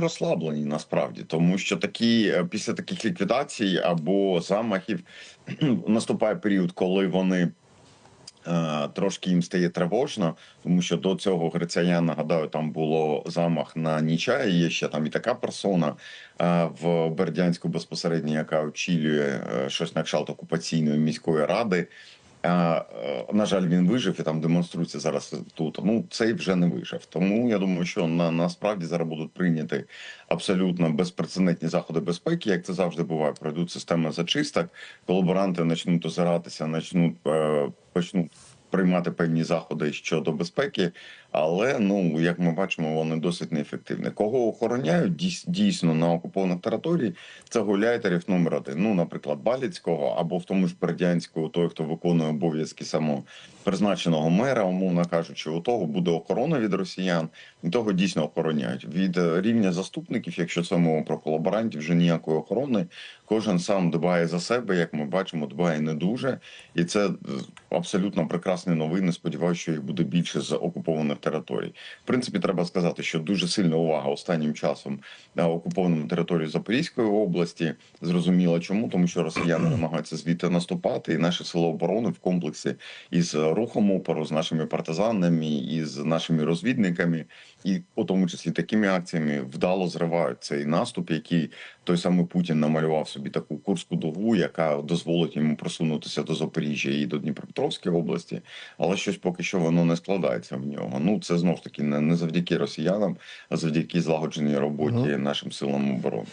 Розслаблені насправді, тому що такі е, після таких ліквідацій або замахів наступає період, коли вони. е, Трошки їм стає тривожно, тому що до цього Гриця, нагадаю, там було замах на Нічая. Є ще там і така персона е, в Бердянську безпосередньо, яка очілює щось на кшталт окупаційної міської ради. Е, На жаль, він вижив і там демонструється зараз тут. Ну цей вже не вижив. Тому я думаю, що на насправді зараз будуть прийняти абсолютно безпрецедентні заходи безпеки, як це завжди буває. Пройдуть системи зачисток, колаборанти почнуть озиратися, почнуть е, почнуть приймати певні заходи щодо безпеки. Але ну як ми бачимо, вони досить неефективні. Кого охороняють дійс- дійсно на окупованих території? Це гуляйтерів номер один. Ну, наприклад, Баліцького або в тому ж Бердянську, той, хто виконує обов'язки самого призначеного мера, умовно кажучи, у того буде охорона від росіян, і того дійсно охороняють. Від рівня заступників, якщо це мова про колаборантів, вже ніякої охорони. Кожен сам дбає за себе, як ми бачимо, дбає не дуже, і це е, абсолютно прекрасні новини. Сподіваюся, що їх буде більше з окупованих територій. В принципі, треба сказати, що дуже сильна увага останнім часом на окупованому території Запорізької області. Зрозуміло, чому тому, що росіяни намагаються звідти наступати, і наші сили оборони в комплексі із рухом опору, з нашими партизанами, із нашими розвідниками, і у тому числі такими акціями вдало зривають цей наступ, який той самий Путін намалював собі таку курську дугу, яка дозволить йому просунутися до Запоріжжя і до Дніпропетровської області, але щось поки що воно не складається в нього. Ну це знов ж таки не, завдяки росіянам, а завдяки злагодженій роботі нашим силам оборони.